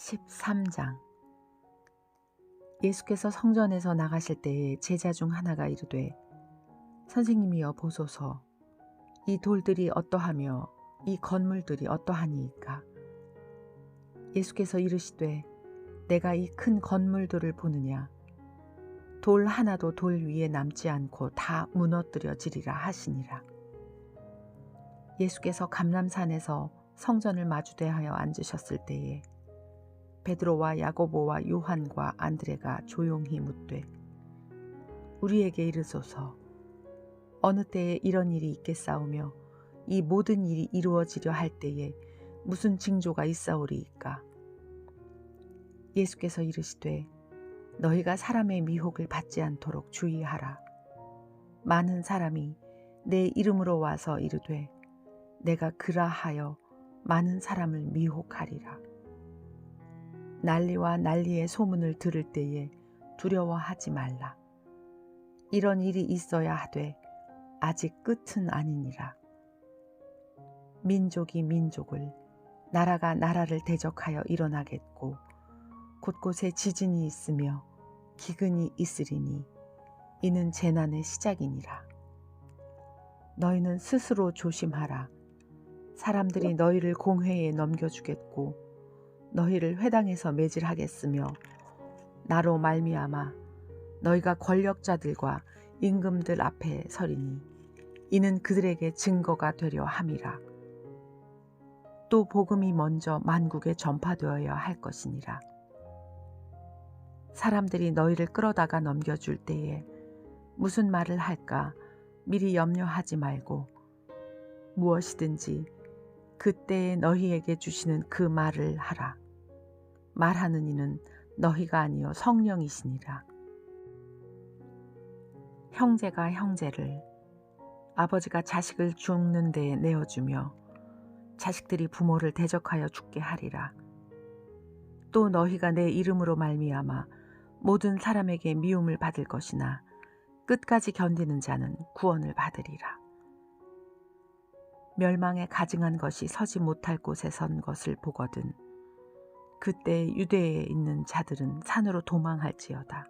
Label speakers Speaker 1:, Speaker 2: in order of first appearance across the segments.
Speaker 1: 13장. 예수께서 성전에서 나가실 때에 제자 중 하나가 이르되 선생님이여 보소서. 이 돌들이 어떠하며 이 건물들이 어떠하니이까? 예수께서 이르시되 내가 이 큰 건물들을 보느냐? 돌 하나도 돌 위에 남지 않고 다 무너뜨려지리라 하시니라. 예수께서 감람산에서 성전을 마주대하여 앉으셨을 때에 베드로와 야고보와 요한과 안드레가 조용히 묻되 우리에게 이르소서 어느 때에 이런 일이 있겠사오며 이 모든 일이 이루어지려 할 때에 무슨 징조가 있사오리이까? 예수께서 이르시되 너희가 사람의 미혹을 받지 않도록 주의하라. 많은 사람이 내 이름으로 와서 이르되 내가 그라하여 많은 사람을 미혹하리라 난리와 난리의 소문을 들을 때에 두려워하지 말라. 이런 일이 있어야 하되 아직 끝은 아니니라. 민족이 민족을, 나라가 나라를 대적하여 일어나겠고 곳곳에 지진이 있으며 기근이 있으리니 이는 재난의 시작이니라. 너희는 스스로 조심하라. 사람들이 너희를 공회에 넘겨주겠고 너희를 회당에서 매질하겠으며 나로 말미암아 너희가 권력자들과 임금들 앞에 서리니 이는 그들에게 증거가 되려 함이라. 또 복음이 먼저 만국에 전파되어야 할 것이니라. 사람들이 너희를 끌어다가 넘겨줄 때에 무슨 말을 할까 미리 염려하지 말고 무엇이든지 그때에 너희에게 주시는 그 말을 하라. 말하는 이는 너희가 아니요 성령이시니라. 형제가 형제를 아버지가 자식을 죽는 데에 내어주며 자식들이 부모를 대적하여 죽게 하리라. 또 너희가 내 이름으로 말미암아 모든 사람에게 미움을 받을 것이나 끝까지 견디는 자는 구원을 받으리라. 멸망에 가증한 것이 서지 못할 곳에 선 것을 보거든 그때 유대에 있는 자들은 산으로 도망할지어다.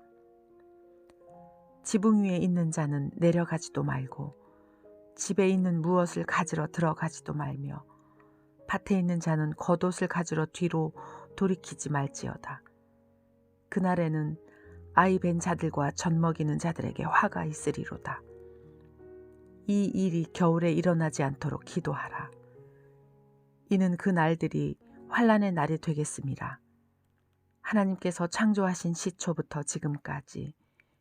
Speaker 1: 지붕 위에 있는 자는 내려가지도 말고 집에 있는 무엇을 가지러 들어가지도 말며 밭에 있는 자는 겉옷을 가지러 뒤로 돌이키지 말지어다. 그날에는 아이 벤 자들과 젖 먹이는 자들에게 화가 있으리로다. 이 일이 겨울에 일어나지 않도록 기도하라. 이는 그 날들이 환란의 날이 되겠습니다. 하나님께서 창조하신 시초부터 지금까지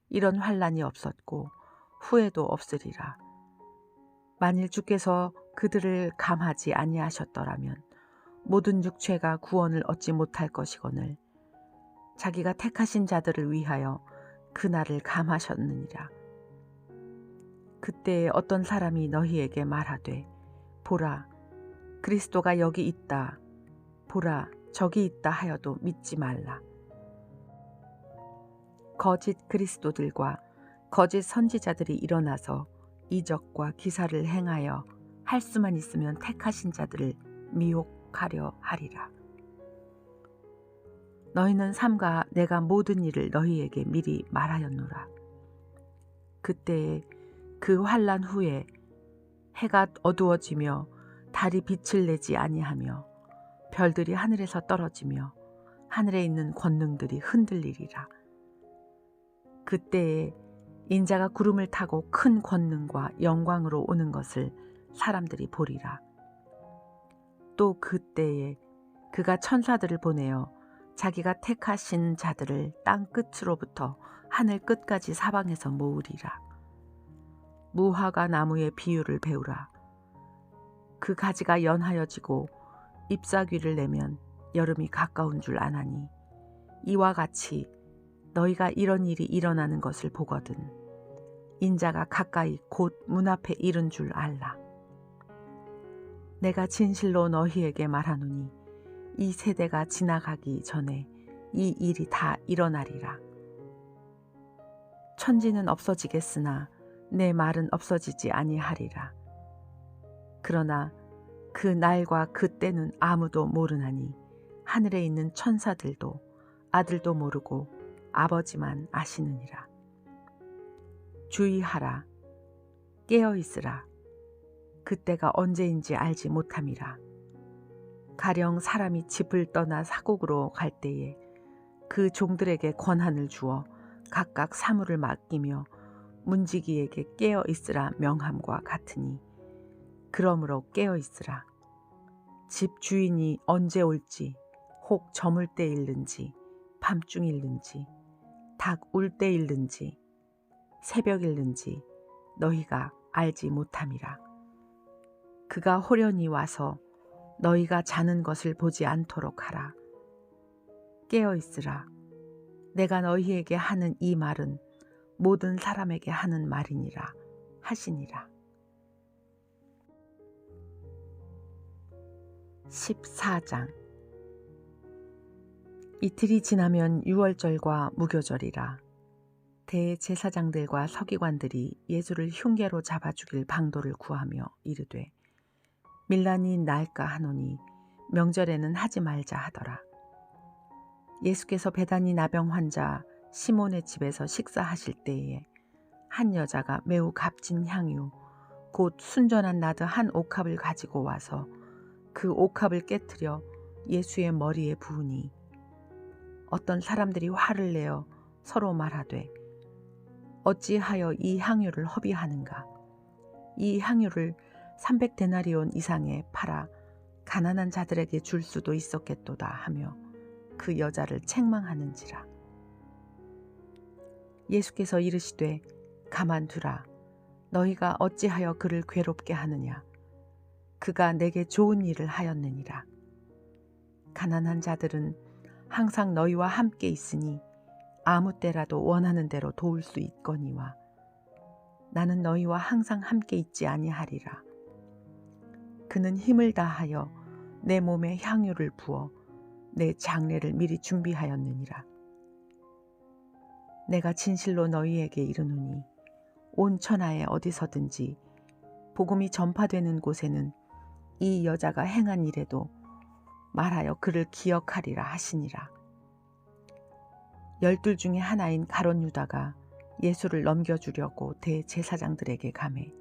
Speaker 1: 이런 환란이 없었고 후에도 없으리라. 만일 주께서 그들을 감하지 아니하셨더라면 모든 육체가 구원을 얻지 못할 것이거늘 자기가 택하신 자들을 위하여 그날을 감하셨느니라. 그때 어떤 사람이 너희에게 말하되 보라 그리스도가 여기 있다 보라 저기 있다 하여도 믿지 말라. 거짓 그리스도들과 거짓 선지자들이 일어나서 이적과 기사를 행하여 할 수만 있으면 택하신 자들을 미혹하려 하리라. 너희는 삼가 내가 모든 일을 너희에게 미리 말하였노라. 그때에 그 환란 후에 해가 어두워지며 달이 빛을 내지 아니하며 별들이 하늘에서 떨어지며 하늘에 있는 권능들이 흔들리리라. 그때에 인자가 구름을 타고 큰 권능과 영광으로 오는 것을 사람들이 보리라. 또 그때에 그가 천사들을 보내어 자기가 택하신 자들을 땅 끝으로부터 하늘 끝까지 사방에서 모으리라. 무화과 나무의 비유를 배우라. 그 가지가 연하여지고 잎사귀를 내면 여름이 가까운 줄 아나니 이와 같이 너희가 이런 일이 일어나는 것을 보거든 인자가 가까이 곧 문 앞에 이른 줄 알라. 내가 진실로 너희에게 말하노니 이 세대가 지나가기 전에 이 일이 다 일어나리라. 천지는 없어지겠으나 내 말은 없어지지 아니하리라. 그러나 그 날과 그 때는 아무도 모르나니 하늘에 있는 천사들도 아들도 모르고 아버지만 아시느니라. 주의하라. 깨어 있으라. 그때가 언제인지 알지 못함이라. 가령 사람이 집을 떠나 사국으로 갈 때에 그 종들에게 권한을 주어 각각 사물을 맡기며 문지기에게 깨어 있으라 명함과 같으니 그러므로 깨어 있으라. 집 주인이 언제 올지 혹 저물 때 일는지 밤중 일는지 닭 울 때 일는지 새벽 일는지 너희가 알지 못함이라. 그가 호련히 와서 너희가 자는 것을 보지 않도록 하라. 깨어 있으라. 내가 너희에게 하는 이 말은 모든 사람에게 하는 말이니라 하시니라. 14장 이틀이 지나면 유월절과 무교절이라 대제사장들과 서기관들이 예수를 흉계로 잡아 죽일 방도를 구하며 이르되 밀란이 날까 하노니 명절에는 하지 말자 하더라. 예수께서 배단이 나병 환자 시몬의 집에서 식사하실 때에 한 여자가 매우 값진 향유 곧 순전한 나드 한 옥합을 가지고 와서 그 옥합을 깨뜨려 예수의 머리에 부으니 어떤 사람들이 화를 내어 서로 말하되 어찌하여 이 향유를 허비하는가? 이 향유를 300데나리온 이상에 팔아 가난한 자들에게 줄 수도 있었겠도다 하며 그 여자를 책망하는지라. 예수께서 이르시되 가만두라. 너희가 어찌하여 그를 괴롭게 하느냐 그가 내게 좋은 일을 하였느니라 가난한 자들은 항상 너희와 함께 있으니 아무 때라도 원하는 대로 도울 수 있거니와 나는 너희와 항상 함께 있지 아니하리라. 그는 힘을 다하여 내 몸에 향유를 부어 내 장례를 미리 준비하였느니라. 내가 진실로 너희에게 이르노니 온 천하에 어디서든지 복음이 전파되는 곳에는 이 여자가 행한 일에도 말하여 그를 기억하리라 하시니라. 열둘 중에 하나인 가론 유다가 예수를 넘겨주려고 대제사장들에게 감해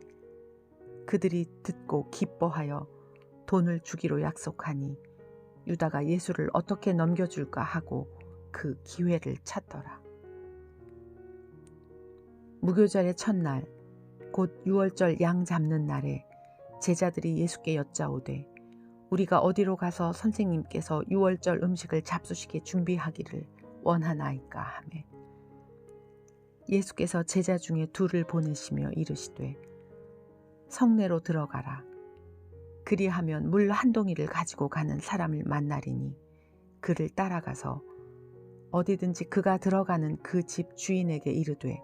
Speaker 1: 그들이 듣고 기뻐하여 돈을 주기로 약속하니 유다가 예수를 어떻게 넘겨줄까 하고 그 기회를 찾더라. 무교절의 첫날 곧 유월절 양 잡는 날에 제자들이 예수께 여짜오되 우리가 어디로 가서 선생님께서 유월절 음식을 잡수시게 준비하기를 원하나이까 하매 예수께서 제자 중에 둘을 보내시며 이르시되 성내로 들어가라. 그리하면 물 한 동이를 가지고 가는 사람을 만나리니 그를 따라가서 어디든지 그가 들어가는 그 집 주인에게 이르되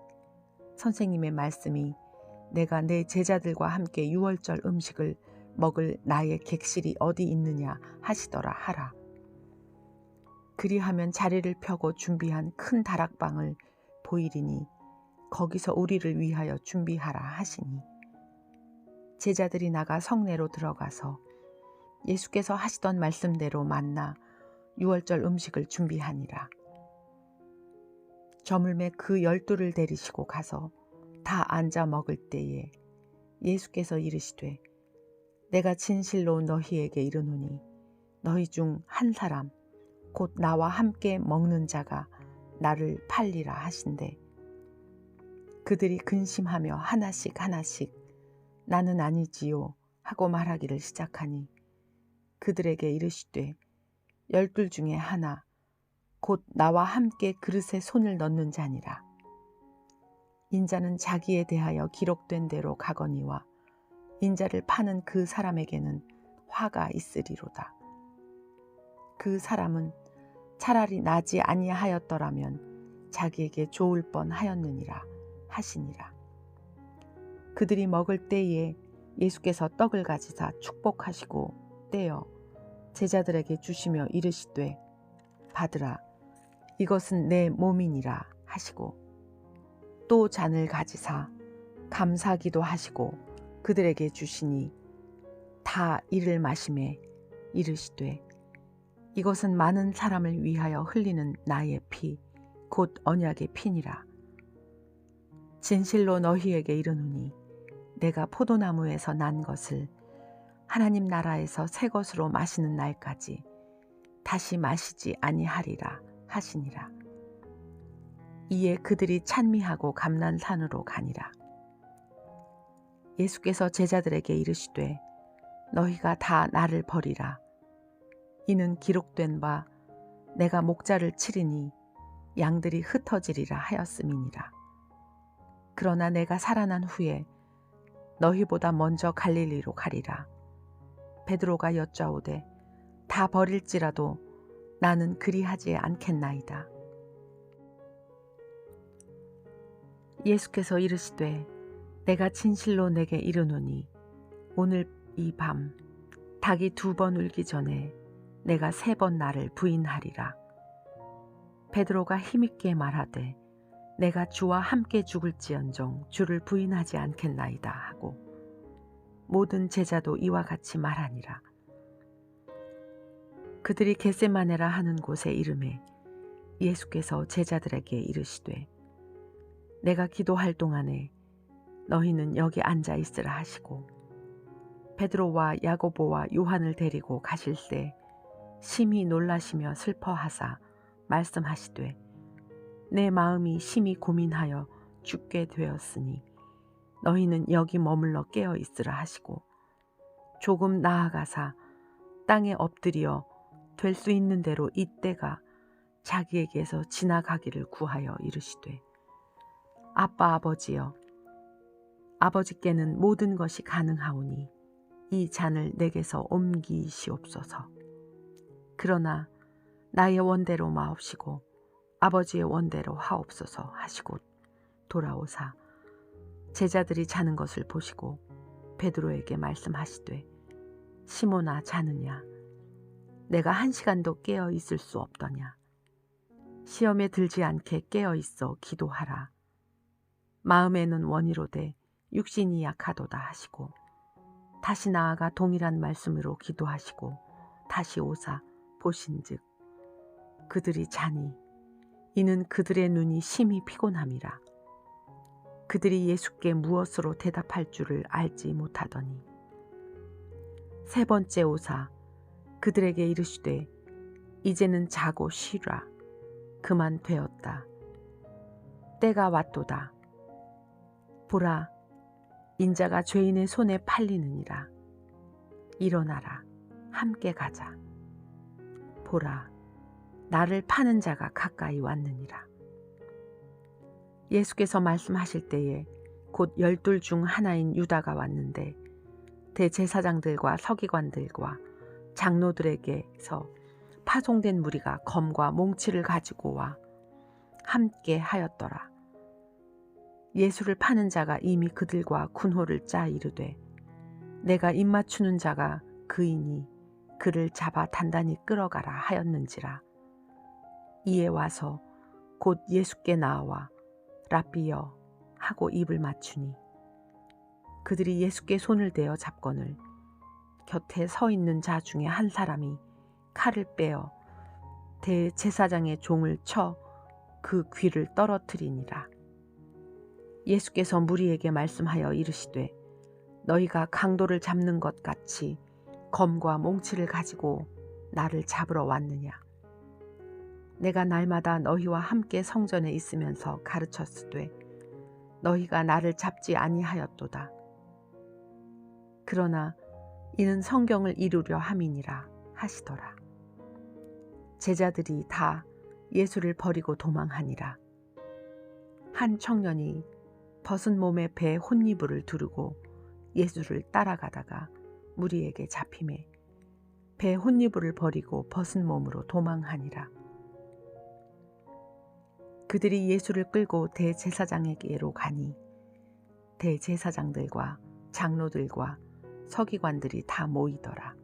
Speaker 1: 선생님의 말씀이 내가 내 제자들과 함께 유월절 음식을 먹을 나의 객실이 어디 있느냐 하시더라 하라. 그리하면 자리를 펴고 준비한 큰 다락방을 보이리니 거기서 우리를 위하여 준비하라 하시니 제자들이 나가 성내로 들어가서 예수께서 하시던 말씀대로 만나 유월절 음식을 준비하니라. 저물매 그 열두를 데리시고 가서 다 앉아 먹을 때에 예수께서 이르시되 내가 진실로 너희에게 이르노니 너희 중 한 사람 곧 나와 함께 먹는 자가 나를 팔리라 하신대. 그들이 근심하며 하나씩 하나씩 나는 아니지요 하고 말하기를 시작하니 그들에게 이르시되 열둘 중에 하나 곧 나와 함께 그릇에 손을 넣는 자니라 인자는 자기에 대하여 기록된 대로 가거니와 인자를 파는 그 사람에게는 화가 있으리로다. 그 사람은 차라리 나지 아니하였더라면 자기에게 좋을 뻔하였느니라 하시니라. 그들이 먹을 때에 예수께서 떡을 가지사 축복하시고 떼어 제자들에게 주시며 이르시되 받으라 이것은 내 몸이니라 하시고 또 잔을 가지사 감사기도 하시고 그들에게 주시니 다 이를 마심에 이르시되 이것은 많은 사람을 위하여 흘리는 나의 피, 곧 언약의 피니라. 진실로 너희에게 이르노니 내가 포도나무에서 난 것을 하나님 나라에서 새 것으로 마시는 날까지 다시 마시지 아니하리라 하시니라. 이에 그들이 찬미하고 감난산으로 가니라. 예수께서 제자들에게 이르시되 너희가 다 나를 버리라. 이는 기록된 바 내가 목자를 치리니 양들이 흩어지리라 하였음이니라. 그러나 내가 살아난 후에 너희보다 먼저 갈릴리로 가리라. 베드로가 여짜오되 다 버릴지라도 나는 그리하지 않겠나이다. 예수께서 이르시되 내가 진실로 내게 이르노니 오늘 이 밤 닭이 두 번 울기 전에 내가 세 번 나를 부인하리라. 베드로가 힘있게 말하되 내가 주와 함께 죽을지언정 주를 부인하지 않겠나이다 하고 모든 제자도 이와 같이 말하니라. 그들이 겟세마네라 하는 곳에 이름에 예수께서 제자들에게 이르시되 내가 기도할 동안에 너희는 여기 앉아 있으라 하시고 베드로와 야고보와 요한을 데리고 가실 때 심히 놀라시며 슬퍼하사 말씀하시되 내 마음이 심히 고민하여 죽게 되었으니 너희는 여기 머물러 깨어 있으라 하시고 조금 나아가사 땅에 엎드려 될 수 있는 대로 이때가 자기에게서 지나가기를 구하여 이르시되 아빠 아버지여 아버지께는 모든 것이 가능하오니 이 잔을 내게서 옮기시옵소서. 그러나 나의 원대로 마옵시고 아버지의 원대로 하옵소서 하시고 돌아오사 제자들이 자는 것을 보시고 베드로에게 말씀하시되 시모나 자느냐? 내가 한 시간도 깨어 있을 수 없더냐? 시험에 들지 않게 깨어 있어 기도하라 마음에는 원이로되 육신이 약하도다 하시고 다시 나아가 동일한 말씀으로 기도하시고 다시 오사 보신즉 그들이 자니 이는 그들의 눈이 심히 피곤함이라. 그들이 예수께 무엇으로 대답할 줄을 알지 못하더니 세 번째 오사 그들에게 이르시되 이제는 자고 쉬라 그만 되었다. 때가 왔도다. 보라 인자가 죄인의 손에 팔리느니라. 일어나라 함께 가자. 보라 나를 파는 자가 가까이 왔느니라. 예수께서 말씀하실 때에 곧 열둘 중 하나인 유다가 왔는데 대제사장들과 서기관들과 장로들에게서 파송된 무리가 검과 몽치를 가지고 와 함께 하였더라. 예수를 파는 자가 이미 그들과 군호를 짜 이르되 내가 입맞추는 자가 그이니 그를 잡아 단단히 끌어가라 하였는지라. 이에 와서 곧 예수께 나와 라비여 하고 입을 맞추니 그들이 예수께 손을 대어 잡거늘 곁에 서 있는 자 중에 한 사람이 칼을 빼어 대제사장의 종을 쳐 그 귀를 떨어뜨리니라. 예수께서 무리에게 말씀하여 이르시되 너희가 강도를 잡는 것 같이 검과 몽치를 가지고 나를 잡으러 왔느냐. 내가 날마다 너희와 함께 성전에 있으면서 가르쳤으되 너희가 나를 잡지 아니하였도다. 그러나 이는 성경을 이루려 함이니라 하시더라. 제자들이 다 예수를 버리고 도망하니라. 한 청년이 벗은 몸에 배 혼니부를 두르고 예수를 따라가다가 무리에게 잡힘에 배 혼니부를 버리고 벗은 몸으로 도망하니라. 그들이 예수를 끌고 대제사장에게로 가니 대제사장들과 장로들과 서기관들이 다 모이더라.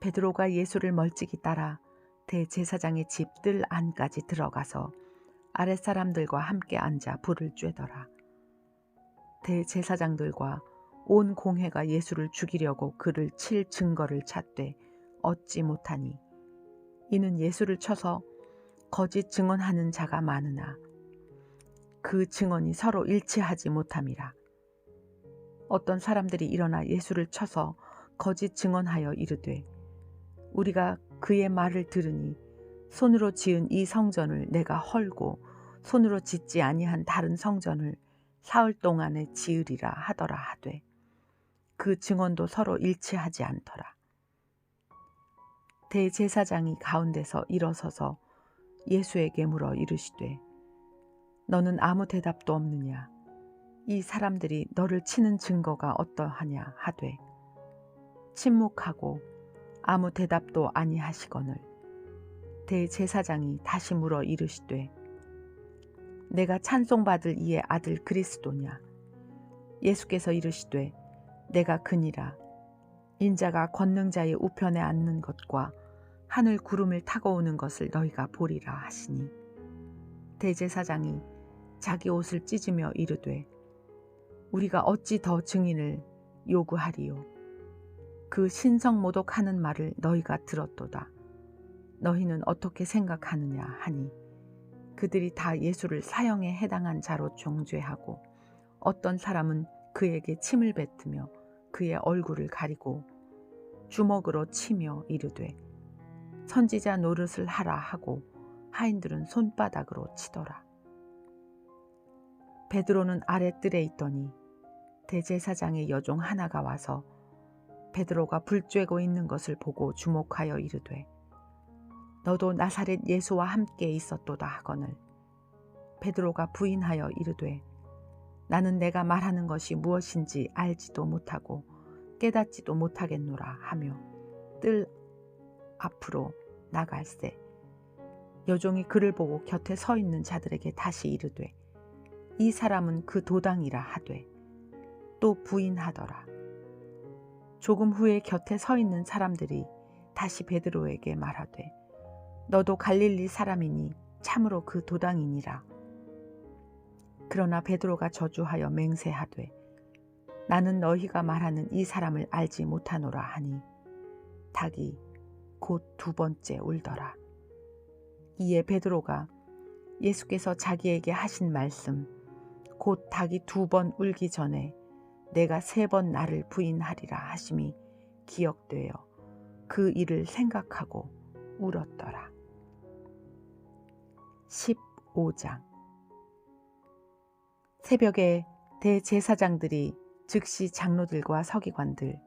Speaker 1: 베드로가 예수를 멀찍이 따라 대제사장의 집뜰 안까지 들어가서 아랫사람들과 함께 앉아 불을 쬐더라. 대제사장들과 온 공회가 예수를 죽이려고 그를 칠 증거를 찾되 얻지 못하니 이는 예수를 쳐서 거짓 증언하는 자가 많으나 그 증언이 서로 일치하지 못함이라. 어떤 사람들이 일어나 예수를 쳐서 거짓 증언하여 이르되 우리가 그의 말을 들으니 손으로 지은 이 성전을 내가 헐고 손으로 짓지 아니한 다른 성전을 사흘 동안에 지으리라 하더라 하되 그 증언도 서로 일치하지 않더라. 대제사장이 가운데서 일어서서 예수에게 물어 이르시되 너는 아무 대답도 없느냐 이 사람들이 너를 치는 증거가 어떠하냐 하되 침묵하고 아무 대답도 아니하시거늘 대제사장이 다시 물어 이르시되 내가 찬송받을 이의 아들 그리스도냐? 예수께서 이르시되 내가 그니라. 인자가 권능자의 우편에 앉는 것과 하늘 구름을 타고 오는 것을 너희가 보리라 하시니. 대제사장이 자기 옷을 찢으며 이르되 우리가 어찌 더 증인을 요구하리요? 그 신성 모독하는 말을 너희가 들었도다 너희는 어떻게 생각하느냐 하니 그들이 다 예수를 사형에 해당한 자로 정죄하고 어떤 사람은 그에게 침을 뱉으며 그의 얼굴을 가리고 주먹으로 치며 이르되 선지자 노릇을 하라 하고 하인들은 손바닥으로 치더라. 베드로는 아랫뜰에 있더니 대제사장의 여종 하나가 와서 베드로가 불 쬐고 있는 것을 보고 주목하여 이르되 너도 나사렛 예수와 함께 있었도다 하거늘. 베드로가 부인하여 이르되 나는 내가 말하는 것이 무엇인지 알지도 못하고 깨닫지도 못하겠노라 하며 뜰 앞으로 나갈새 여종이 그를 보고 곁에 서 있는 자들에게 다시 이르되 이 사람은 그 도당이라 하되 또 부인하더라. 조금 후에 곁에 서 있는 사람들이 다시 베드로에게 말하되 너도 갈릴리 사람이니 참으로 그 도당이니라 그러나 베드로가 저주하여 맹세하되 나는 너희가 말하는 이 사람을 알지 못하노라 하니 닭이 곧 두 번째 울더라. 이에 베드로가 예수께서 자기에게 하신 말씀 곧 닭이 두 번 울기 전에 내가 세 번 나를 부인하리라 하심이 기억되어 그 일을 생각하고 울었더라. 15장. 새벽에 대제사장들이 즉시 장로들과 서기관들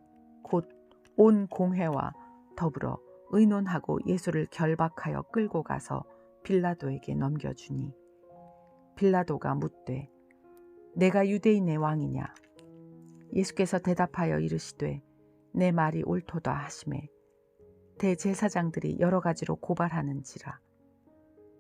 Speaker 1: 곧 온 공회와 더불어 의논하고 예수를 결박하여 끌고 가서 빌라도에게 넘겨주니 빌라도가 묻되 내가 유대인의 왕이냐? 예수께서 대답하여 이르시되 내 말이 옳도다 하심에 대제사장들이 여러 가지로 고발하는지라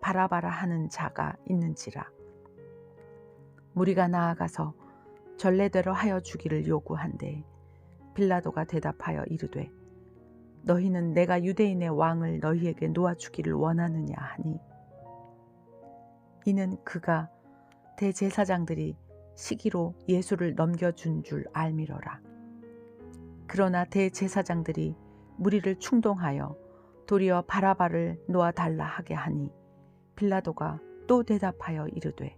Speaker 1: 바라바라 하는 자가 있는지라. 무리가 나아가서 전례대로 하여 주기를 요구한데 빌라도가 대답하여 이르되 너희는 내가 유대인의 왕을 너희에게 놓아주기를 원하느냐 하니 이는 그가 대제사장들이 시기로 예수를 넘겨준 줄 알미러라. 그러나 대제사장들이 무리를 충동하여 도리어 바라바를 놓아달라 하게 하니 빌라도가 또 대답하여 이르되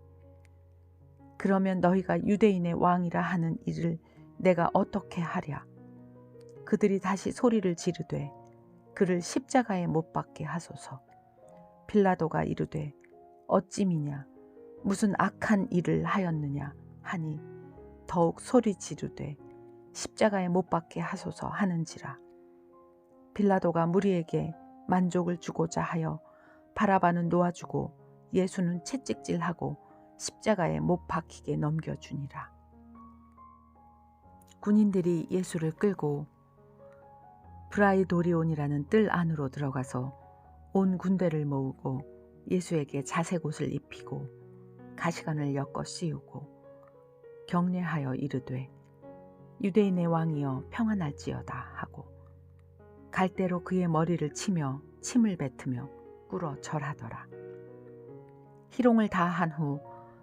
Speaker 1: 그러면 너희가 유대인의 왕이라 하는 일을 내가 어떻게 하랴? 그들이 다시 소리를 지르되 그를 십자가에 못 박게 하소서. 빌라도가 이르되 어찌미냐 무슨 악한 일을 하였느냐 하니 더욱 소리 지르되 십자가에 못 박게 하소서 하는지라. 빌라도가 무리에게 만족을 주고자 하여 바라바는 놓아주고 예수는 채찍질하고 십자가에 못 박히게 넘겨주니라. 군인들이 예수를 끌고 브라이도리온이라는 뜰 안으로 들어가서 온 군대를 모으고 예수에게 자색 옷을 입히고 가시관을 엮어 씌우고 경례하여 이르되 유대인의 왕이여 평안할지어다 하고 갈대로 그의 머리를 치며 침을 뱉으며 꿇어 절하더라. 희롱을 다한 후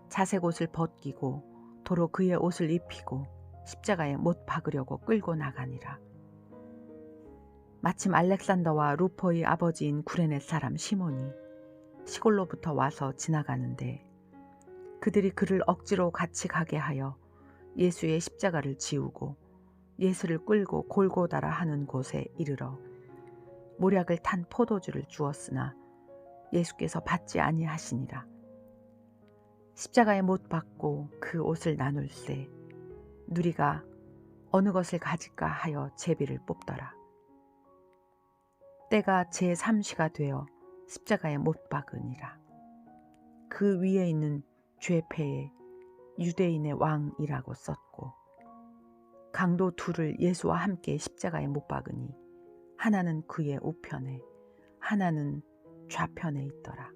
Speaker 1: 자색 옷을 벗기고 도로 그의 옷을 입히고 십자가에 못 박으려고 끌고 나가니라. 마침 알렉산더와 루포의 아버지인 구레네 사람 시몬이 시골로부터 와서 지나가는데 그들이 그를 억지로 같이 가게 하여 예수의 십자가를 지우고 예수를 끌고 골고다라 하는 곳에 이르러 모략을 탄 포도주를 주었으나 예수께서 받지 아니하시니라. 십자가에 못 박고 그 옷을 나눌세 누리가 어느 것을 가질까 하여 제비를 뽑더라. 때가 제3시가 되어 십자가에 못 박으니라. 그 위에 있는 죄패에 유대인의 왕이라고 썼고 강도 둘을 예수와 함께 십자가에 못 박으니 하나는 그의 우편에 하나는 좌편에 있더라.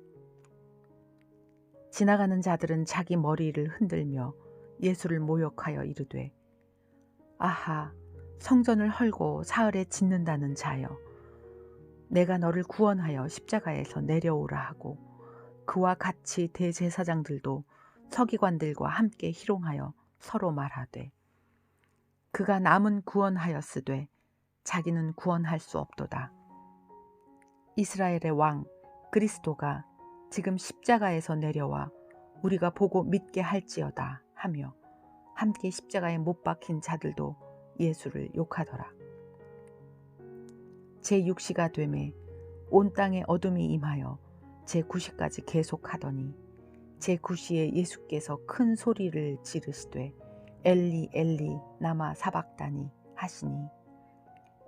Speaker 1: 지나가는 자들은 자기 머리를 흔들며 예수를 모욕하여 이르되 아하 성전을 헐고 사흘에 짓는다는 자여 내가 너를 구원하여 십자가에서 내려오라 하고 그와 같이 대제사장들도 서기관들과 함께 희롱하여 서로 말하되 그가 남은 구원하였으되 자기는 구원할 수 없도다. 이스라엘의 왕 그리스도가 지금 십자가에서 내려와 우리가 보고 믿게 할지어다 하며 함께 십자가에 못 박힌 자들도 예수를 욕하더라. 제6시가 되매 온 땅에 어둠이 임하여 제9시까지 계속하더니 제9시에 예수께서 큰 소리를 지르시되 엘리 엘리 나마 사박다니 하시니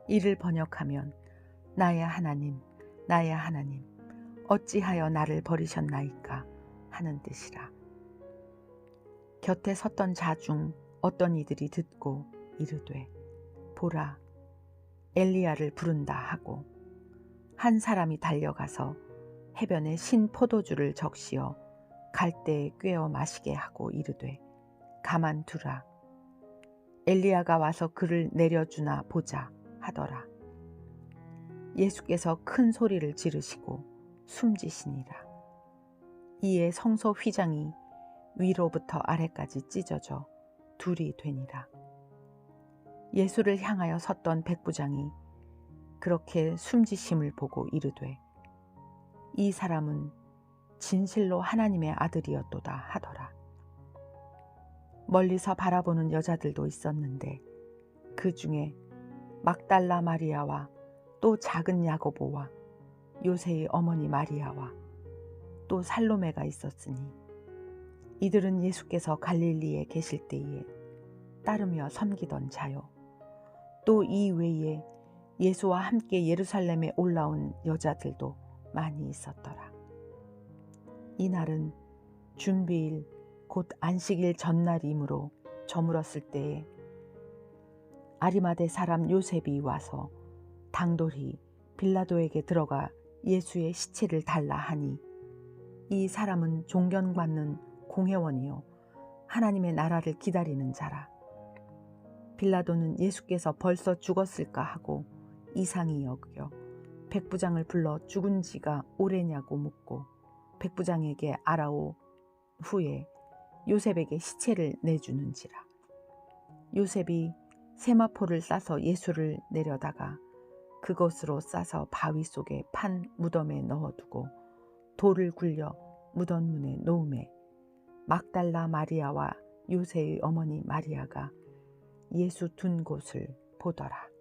Speaker 1: 이를 번역하면 나의 하나님 나의 하나님 어찌하여 나를 버리셨나이까 하는 뜻이라. 곁에 섰던 자 중 어떤 이들이 듣고 이르되 보라 엘리야를 부른다 하고 한 사람이 달려가서 해변에 신 포도주를 적시어 갈대에 꿰어 마시게 하고 이르되 가만 두라 엘리야가 와서 그를 내려주나 보자 하더라 예수께서 큰 소리를 지르시고 숨지시니라 이에 성소 휘장이 위로부터 아래까지 찢어져 둘이 되니라 예수를 향하여 섰던 백부장이 그렇게 숨지심을 보고 이르되 이 사람은 진실로 하나님의 아들이었도다 하더라. 멀리서 바라보는 여자들도 있었는데 그 중에 막달라 마리아와 또 작은 야고보와 요새의 어머니 마리아와 또 살로메가 있었으니 이들은 예수께서 갈릴리에 계실 때에 따르며 섬기던 자요. 또 이 외에 예수와 함께 예루살렘에 올라온 여자들도 많이 있었더라. 이날은 준비일 곧 안식일 전날이므로 저물었을 때에 아리마대 사람 요셉이 와서 당돌이 빌라도에게 들어가 예수의 시체를 달라 하니 이 사람은 존경받는 공회원이요 하나님의 나라를 기다리는 자라 빌라도는 예수께서 벌써 죽었을까 하고 이상히 여겨 백부장을 불러 죽은 지가 오래냐고 묻고 백부장에게 알아오 후에 요셉에게 시체를 내주는지라. 요셉이 세마포를 싸서 예수를 내려다가 그것으로 싸서 바위 속에 판 무덤에 넣어두고 돌을 굴려 무덤 문에 놓음에 막달라 마리아와 요새의 어머니 마리아가 예수 둔 곳을 보더라.